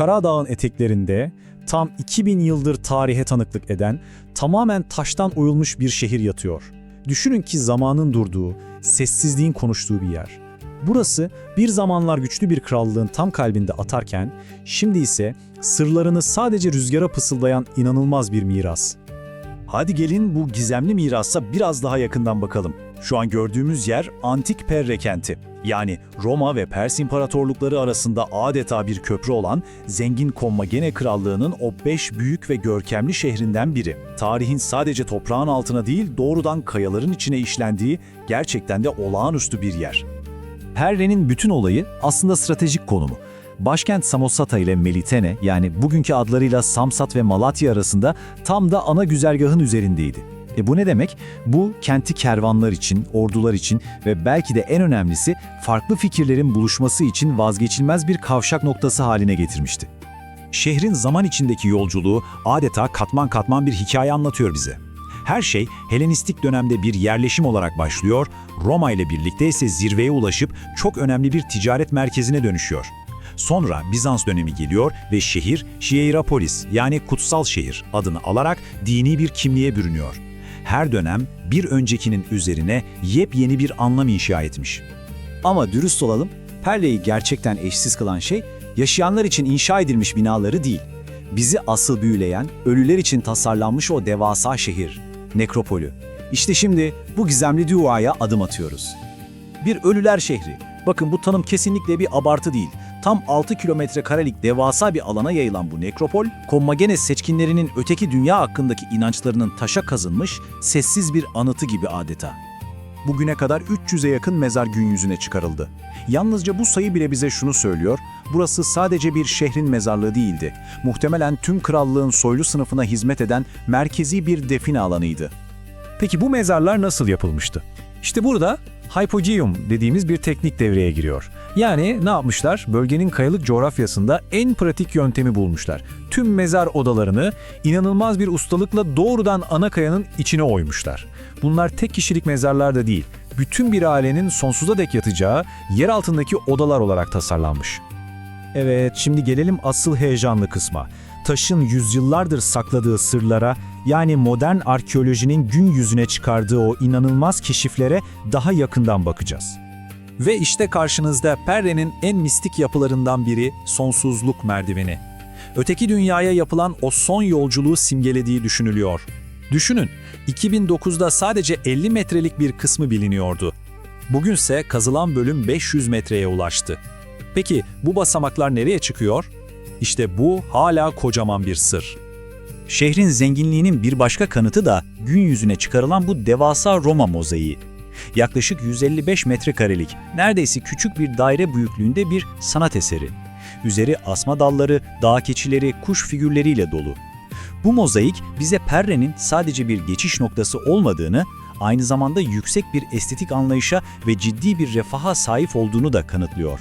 Karadağ'ın eteklerinde tam 2000 yıldır tarihe tanıklık eden tamamen taştan oyulmuş bir şehir yatıyor. Düşünün ki zamanın durduğu, sessizliğin konuştuğu bir yer. Burası bir zamanlar güçlü bir krallığın tam kalbinde atarken, şimdi ise sırlarını sadece rüzgara pısıldayan inanılmaz bir miras. Hadi gelin bu gizemli mirasa biraz daha yakından bakalım. Şu an gördüğümüz yer Antik Perre kenti. Yani Roma ve Pers İmparatorlukları arasında adeta bir köprü olan zengin Kommagene Krallığı'nın o beş büyük ve görkemli şehrinden biri. Tarihin sadece toprağın altına değil doğrudan kayaların içine işlendiği gerçekten de olağanüstü bir yer. Perre'nin bütün olayı aslında stratejik konumu. Başkent Samosata ile Melitene yani bugünkü adlarıyla Samsat ve Malatya arasında tam da ana güzergahın üzerindeydi. E bu ne demek? Bu kenti kervanlar için, ordular için ve belki de en önemlisi farklı fikirlerin buluşması için vazgeçilmez bir kavşak noktası haline getirmişti. Şehrin zaman içindeki yolculuğu adeta katman katman bir hikaye anlatıyor bize. Her şey Helenistik dönemde bir yerleşim olarak başlıyor, Roma ile birlikte ise zirveye ulaşıp çok önemli bir ticaret merkezine dönüşüyor. Sonra Bizans dönemi geliyor ve şehir Hierapolis yani kutsal şehir adını alarak dini bir kimliğe bürünüyor. Her dönem bir öncekinin üzerine yepyeni bir anlam inşa etmiş. Ama dürüst olalım, Perle'yi gerçekten eşsiz kılan şey yaşayanlar için inşa edilmiş binaları değil. Bizi asıl büyüleyen, ölüler için tasarlanmış o devasa şehir, nekropolü. İşte şimdi bu gizemli duaya adım atıyoruz. Bir ölüler şehri. Bakın bu tanım kesinlikle bir abartı değil. Tam 6 kilometre karelik devasa bir alana yayılan bu nekropol, Kommagenes seçkinlerinin öteki dünya hakkındaki inançlarının taşa kazınmış, sessiz bir anıtı gibi adeta. Bugüne kadar 300'e yakın mezar gün yüzüne çıkarıldı. Yalnızca bu sayı bile bize şunu söylüyor, burası sadece bir şehrin mezarlığı değildi. Muhtemelen tüm krallığın soylu sınıfına hizmet eden merkezi bir define alanıydı. Peki bu mezarlar nasıl yapılmıştı? İşte burada hypogeum dediğimiz bir teknik devreye giriyor. Yani ne yapmışlar? Bölgenin kayalık coğrafyasında en pratik yöntemi bulmuşlar. Tüm mezar odalarını inanılmaz bir ustalıkla doğrudan ana kayanın içine oymuşlar. Bunlar tek kişilik mezarlar da değil. Bütün bir ailenin sonsuza dek yatacağı yer altındaki odalar olarak tasarlanmış. Evet, şimdi gelelim asıl heyecanlı kısma. Taşın yüzyıllardır sakladığı sırlara, yani modern arkeolojinin gün yüzüne çıkardığı o inanılmaz keşiflere daha yakından bakacağız. Ve işte karşınızda Perre'nin en mistik yapılarından biri sonsuzluk merdiveni. Öteki dünyaya yapılan o son yolculuğu simgelediği düşünülüyor. Düşünün, 2009'da sadece 50 metrelik bir kısmı biliniyordu. Bugünse kazılan bölüm 500 metreye ulaştı. Peki bu basamaklar nereye çıkıyor? İşte bu hala kocaman bir sır. Şehrin zenginliğinin bir başka kanıtı da gün yüzüne çıkarılan bu devasa Roma mozaiği. Yaklaşık 155 metrekarelik, neredeyse küçük bir daire büyüklüğünde bir sanat eseri. Üzeri asma dalları, dağ keçileri, kuş figürleriyle dolu. Bu mozaik bize Perre'nin sadece bir geçiş noktası olmadığını, aynı zamanda yüksek bir estetik anlayışa ve ciddi bir refaha sahip olduğunu da kanıtlıyor.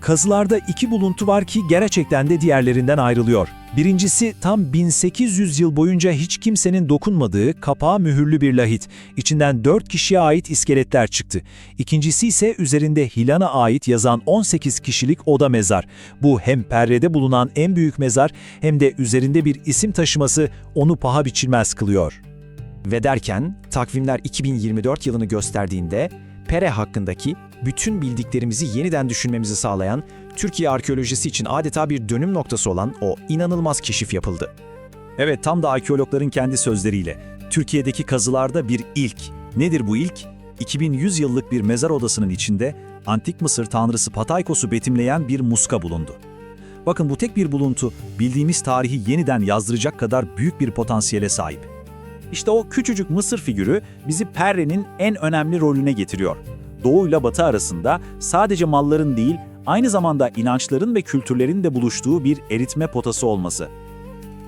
Kazılarda iki buluntu var ki gerçekten de diğerlerinden ayrılıyor. Birincisi tam 1800 yıl boyunca hiç kimsenin dokunmadığı kapağı mühürlü bir lahit. İçinden 4 kişiye ait iskeletler çıktı. İkincisi ise üzerinde Hilan'a ait yazan 18 kişilik oda mezar. Bu hem Perre'de bulunan en büyük mezar hem de üzerinde bir isim taşıması onu paha biçilmez kılıyor. Ve derken takvimler 2024 yılını gösterdiğinde Pere hakkındaki bütün bildiklerimizi yeniden düşünmemizi sağlayan, Türkiye arkeolojisi için adeta bir dönüm noktası olan o inanılmaz keşif yapıldı. Evet tam da arkeologların kendi sözleriyle. Türkiye'deki kazılarda bir ilk. Nedir bu ilk? 2100 yıllık bir mezar odasının içinde antik Mısır tanrısı Pataykos'u betimleyen bir muska bulundu. Bakın bu tek bir buluntu bildiğimiz tarihi yeniden yazdıracak kadar büyük bir potansiyele sahip. İşte o küçücük Mısır figürü bizi Perre'nin en önemli rolüne getiriyor. Doğu ile Batı arasında sadece malların değil, aynı zamanda inançların ve kültürlerin de buluştuğu bir eritme potası olması.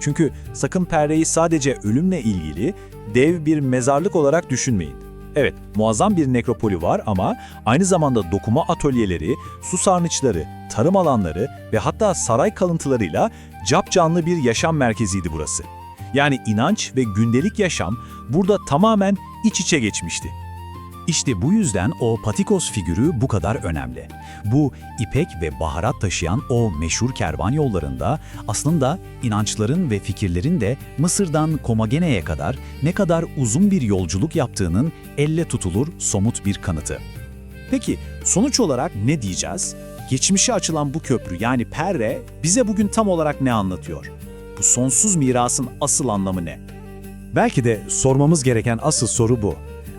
Çünkü sakın Perre'yi sadece ölümle ilgili dev bir mezarlık olarak düşünmeyin. Evet, muazzam bir nekropolü var ama aynı zamanda dokuma atölyeleri, su sarnıçları, tarım alanları ve hatta saray kalıntılarıyla capcanlı bir yaşam merkeziydi burası. Yani inanç ve gündelik yaşam burada tamamen iç içe geçmişti. İşte bu yüzden o patikos figürü bu kadar önemli. Bu ipek ve baharat taşıyan o meşhur kervan yollarında aslında inançların ve fikirlerin de Mısır'dan Komagene'ye kadar ne kadar uzun bir yolculuk yaptığının elle tutulur somut bir kanıtı. Peki sonuç olarak ne diyeceğiz? Geçmişe açılan bu köprü yani Perre bize bugün tam olarak ne anlatıyor? Bu sonsuz mirasın asıl anlamı ne? Belki de sormamız gereken asıl soru bu.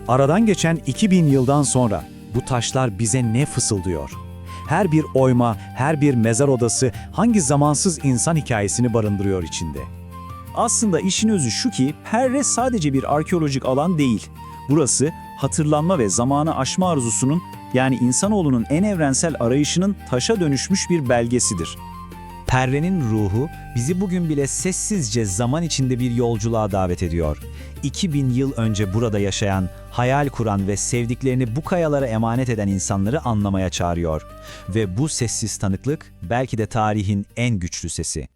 Aradan geçen 2000 yıldan sonra bu taşlar bize ne fısıldıyor? Her bir oyma, her bir mezar odası hangi zamansız insan hikayesini barındırıyor içinde? Aslında işin özü şu ki Perre sadece bir arkeolojik alan değil. Burası hatırlanma ve zamanı aşma arzusunun yani insanoğlunun en evrensel arayışının taşa dönüşmüş bir belgesidir. Perre'nin ruhu bizi bugün bile sessizce zaman içinde bir yolculuğa davet ediyor. 2000 yıl önce burada yaşayan, hayal kuran ve sevdiklerini bu kayalara emanet eden insanları anlamaya çağırıyor. Ve bu sessiz tanıklık belki de tarihin en güçlü sesi.